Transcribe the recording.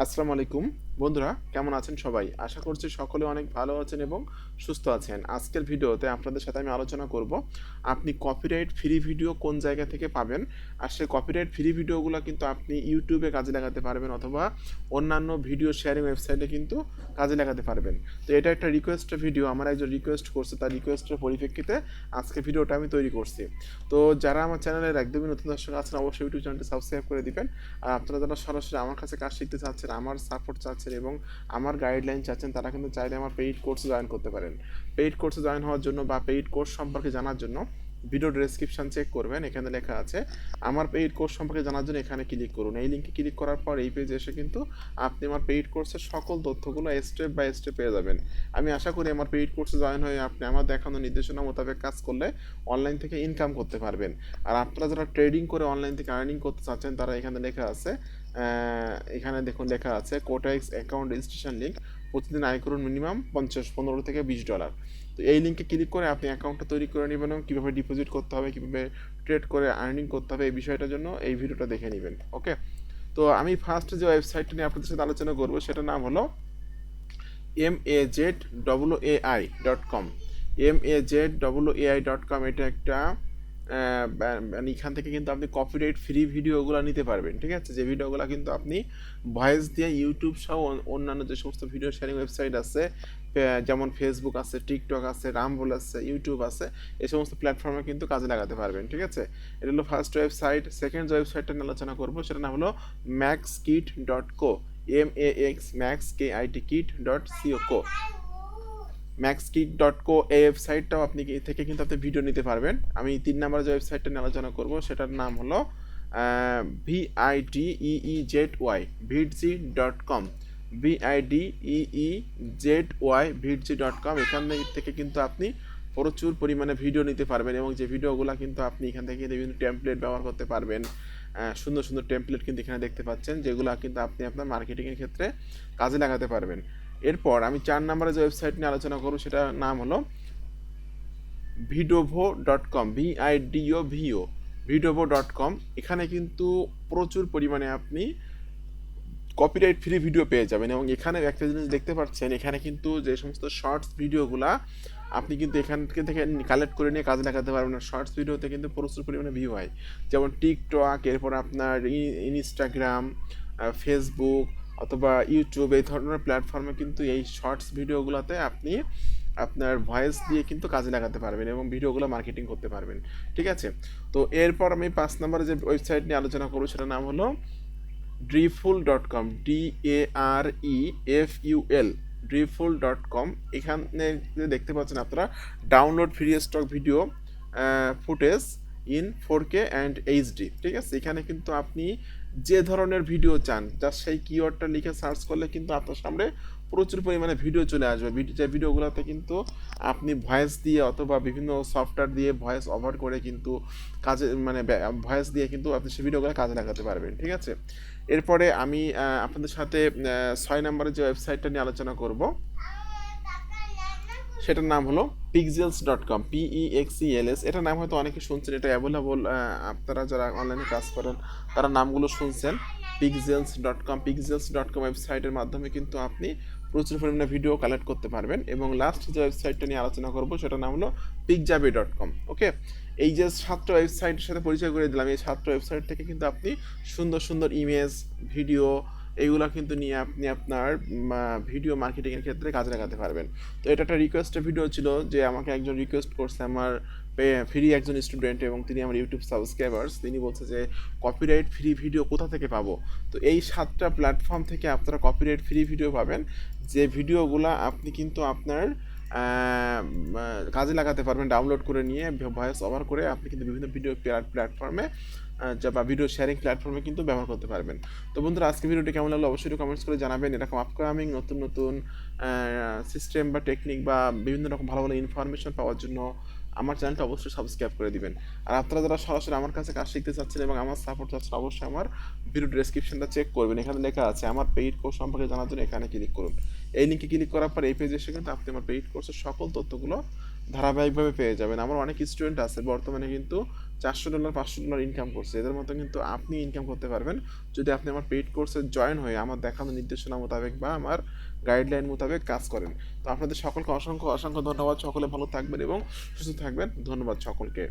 আসসালামু আলাইকুম। বন্ধুরা, কেমন আছেন সবাই? আশা করছি সকলে অনেক ভালো আছেন এবং সুস্থ আছেন। আজকের ভিডিওতে আপনাদের সাথে আমি আলোচনা করব, আপনি কপিরাইট ফ্রি ভিডিও কোন জায়গা থেকে পাবেন? আর সেই কপিরাইট ফ্রি ভিডিওগুলো কিন্তু আপনি ইউটিউবে কাজে লাগাতে পারবেন অথবা অন্যান্য ভিডিও শেয়ারিং ওয়েবসাইটে কিন্তু কাজে লাগাতে পারবেন। তো এটা একটা রিকোয়েস্টের ভিডিও আমার একজন রিকোয়েস্ট করছে, তার রিকোয়েস্টের পরিপ্রেক্ষিতে আজকে ভিডিওটা আমি তৈরি করছি। তো যারা আমার চ্যানেলের একদমই নতুন দর্শক আছেন, অবশ্যই ইউটিউব চ্যানেলটি সাবস্ক্রাইব করে দিবেন। আর আপনারা যারা সরাসরি আমার কাছে কাজ শিখতে চাচ্ছেন, আমার সাপোর্ট চাচ্ছেন এবং আমার গাইডলাইন চাচ্ছেন তারা কিন্তু চাইলে আমার পেইড কোর্সে জয়েন করতে পারেন। পেইড কোর্সে জয়েন হওয়ার জন্য বা পেইড কোর্স সম্পর্কে জানার জন্য ভিডিও ডেসক্রিপশন চেক করবেন, এখানে লেখা আছে। আমার পেইড কোর্স সম্পর্কে জানার জন্য এখানে ক্লিক করুন। এই লিঙ্কে ক্লিক করার পর এই পেজে এসে কিন্তু আপনি আমার পেইড কোর্সের সকল তথ্যগুলো স্টেপ বাই স্টেপ পেয়ে যাবেন। আমি আশা করি আমার পেইড কোর্সে জয়েন হয়ে আপনি আমার দেখানো নির্দেশনা মোতাবেক কাজ করলে অনলাইন থেকে ইনকাম করতে পারবেন। আর আপনারা যারা ট্রেডিং করে অনলাইন থেকে আর্নিং করতে চাচ্ছেন, তারা এখানে লেখা আছে এখানে দেখুন লেখা আছে কোটাক্স অ্যাকাউন্ট রেজিস্ট্রেশন লিঙ্ক প্রতিদিন আয় করুন মিনিমাম পঞ্চাশ, পনেরো থেকে বিশ ডলার তো এই লিঙ্কে ক্লিক করে আপনি অ্যাকাউন্টটা তৈরি করে নেবেন এবং কীভাবে ডিপোজিট করতে হবে, কীভাবে ট্রেড করে আর্নিং করতে হবে, এই বিষয়টার জন্য এই ভিডিওটা দেখে নেবেন ওকে তো আমি ফার্স্ট যে ওয়েবসাইটটা নিয়ে আপনাদের সাথে আলোচনা করব, সেটার নাম হলো M A Z W A I dot com M A Z W A I dot com এটা একটা মানে এখান থেকে কিন্তু আপনি কপিরাইট ফ্রি ভিডিওগুলো নিতে পারবেন, ঠিক আছে? যে ভিডিওগুলো কিন্তু আপনি ভয়েস দিয়ে ইউটিউব সহ অন্যান্য যে সমস্ত ভিডিও শেয়ারিং ওয়েবসাইট আছে যেমন ফেসবুক আছে টিকটক আছে রামবল আছে ইউটিউব আছে, এই সমস্ত প্ল্যাটফর্মে কিন্তু কাজে লাগাতে পারবেন, ঠিক আছে? এটা হলো ফার্স্ট ওয়েবসাইট সেকেন্ড যে ওয়েবসাইটটা নিয়ে আলোচনা করব, সেটা নাম হলো max kit dot co M A X max K I T kit dot CO co max kit dot co এই ওয়েবসাইটটাও আপনি থেকে কিন্তু আপনি ভিডিও নিতে পারবেন। আমি তিন নাম্বার যে ওয়েবসাইটটা নিয়ে আলোচনা করব, সেটার নাম হলো VID EE Z Y Videezy dot com VID EE Z Y Videezy dot com এখান থেকে কিন্তু আপনি প্রচুর পরিমাণে ভিডিও নিতে পারবেন এবং যে ভিডিওগুলো কিন্তু আপনি এখান থেকে বিভিন্ন টেমপ্লেট ব্যবহার করতে পারবেন সুন্দর সুন্দর টেমপ্লেট কিন্তু এখানে দেখতে পাচ্ছেন, যেগুলো কিন্তু আপনি আপনার মার্কেটিংয়ের ক্ষেত্রে কাজে লাগাতে পারবেন। এরপর আমি চার নম্বরে যে ওয়েবসাইট নিয়ে আলোচনা করব, সেটার নাম হলো ভিডোভো ডট কম ভিআইডিও ভিও ভিডোভো ডট কম এখানে কিন্তু প্রচুর পরিমাণে আপনি কপিরাইট ফ্রি ভিডিও পেয়ে যাবেন এবং এখানে একটা জিনিস দেখতে পাচ্ছেন, এখানে কিন্তু যে সমস্ত শর্টস ভিডিওগুলা আপনি কিন্তু এখান থেকে কালেক্ট করে নিয়ে কাজে লাগাতে পারবেন। শর্টস ভিডিওতে কিন্তু প্রচুর পরিমাণে ভিউ হয়। যেমন টিকটক এরপর আপনার ইনস্টাগ্রাম ফেসবুক অথবা ইউটিউব এই ধরনের প্ল্যাটফর্মে কিন্তু এই শর্টস ভিডিওগুলোতে আপনি আপনার ভয়েস দিয়ে কিন্তু কাজে লাগাতে পারবেন এবং ভিডিওগুলো মার্কেটিং করতে পারবেন। ঠিক আছে? তো এরপর আমি পাঁচ নম্বরে যে ওয়েবসাইট নিয়ে আলোচনা করব সেটার নাম হলো Dareful dot com D A R E F U L Dareful dot com এখানে দেখতে পাচ্ছেন আপনারা download free stock video footage in four K and HD ঠিক আছে? এখানে কিন্তু আপনি যে ধরনের ভিডিও চান জাস্ট সেই কিওয়ার্ডটা লিখে সার্চ করলে কিন্তু আপনার সামনে প্রচুর পরিমাণে ভিডিও চলে আসবে। ভিডিও যে ভিডিওগুলোতে কিন্তু আপনি ভয়েস দিয়ে অথবা বিভিন্ন সফটওয়্যার দিয়ে ভয়েস ওভার করে কিন্তু কাজে মানে ভয়েস দিয়ে কিন্তু আপনি সেই ভিডিওগুলো কাজে লাগাতে পারবেন, ঠিক আছে? এরপরে আমি আপনাদের সাথে ছয় নম্বরের যে ওয়েবসাইটটা নিয়ে আলোচনা করব, সেটার নাম হলো pixels dot com P E X L S এটার নাম হয়তো অনেকে শুনছেন, এটা অ্যাভেলেবল আপনারা যারা অনলাইনে কাজ করেন, তারা নামগুলো শুনছেন pixels dot com pixels dot com ওয়েবসাইটের মাধ্যমে কিন্তু আপনি প্রচুর পরিমাণে ভিডিও কালেক্ট করতে পারবেন এবং লাস্ট যে ওয়েবসাইটটা নিয়ে আলোচনা করব, সেটার নাম হলো পিকজাবি ডট কম ওকে এই যে সাতটা ওয়েবসাইটের সাথে পরিচয় করে দিলাম, এই সাতটা ওয়েবসাইট থেকে কিন্তু আপনি সুন্দর সুন্দর ইমেজ ভিডিও এইগুলো কিন্তু নিয়ে আপনি আপনার ভিডিও মার্কেটিংয়ের ক্ষেত্রে কাজে লাগাতে পারবেন। তো এটা একটা রিকোয়েস্টের ভিডিও ছিল যে আমাকে একজন রিকোয়েস্ট করছে আমার ফ্রি একজন স্টুডেন্ট এবং তিনি আমার ইউটিউব সাবস্ক্রাইবার্স তিনি বলছে যে কপিরাইট ফ্রি ভিডিও কোথা থেকে পাবো? তো এই সাতটা প্ল্যাটফর্ম থেকে আপনারা কপিরাইট ফ্রি ভিডিও পাবেন। যে ভিডিওগুলো আপনি কিন্তু আপনার কাজে লাগাতে পারবেন ডাউনলোড করে নিয়ে ভয়েস ওভার করে আপনি কিন্তু বিভিন্ন ভিডিও প্ল্যাটফর্মে বা ভিডিও শেয়ারিং প্ল্যাটফর্মে কিন্তু ব্যবহার করতে পারবেন। তো বন্ধুরা, আজকে ভিডিওটি কেমন লাগল অবশ্যই কমেন্টস করে জানাবেন। এরকম আপকামিং নতুন নতুন সিস্টেম বা টেকনিক বা বিভিন্ন রকম ভালো ভালো ইনফরমেশন পাওয়ার জন্য আমার চ্যানেলটা অবশ্যই সাবস্ক্রাইব করে দিবেন। আর আপনারা যারা সরাসরি আমার কাছে কাজ শিখতে চাচ্ছেন এবং আমার সাপোর্ট চাচ্ছেন, অবশ্যই আমার ভিডিও ডেসক্রিপশনটা চেক করবেন। এখানে লেখা আছে, আমার পেইড কোর্স সম্পর্কে জানার জন্য এখানে ক্লিক করুন। এই লিঙ্কে ক্লিক করার পর এই পেজে এসে কিন্তু আপনি আমার পেইড কোর্সের সকল তথ্যগুলো ধারাবাহিকভাবে পেয়ে যাবেন। আমার অনেক স্টুডেন্ট আছে, বর্তমানে কিন্তু চারশো ডলার পাঁচশো ডলার ইনকাম করছে। এদের মতো কিন্তু আপনি ইনকাম করতে পারবেন। যদি আপনি আমার পেইড কোর্সে জয়েন হয়ে আমার দেখানো নির্দেশনা মোতাবেক বা আমার গাইডলাইন মোতাবেক কাজ করেন। তো আপনাদের সকলকে অসংখ্য অসংখ্য ধন্যবাদ। সকলে ভালো থাকবেন এবং সুস্থ থাকবেন। ধন্যবাদ সকলকে।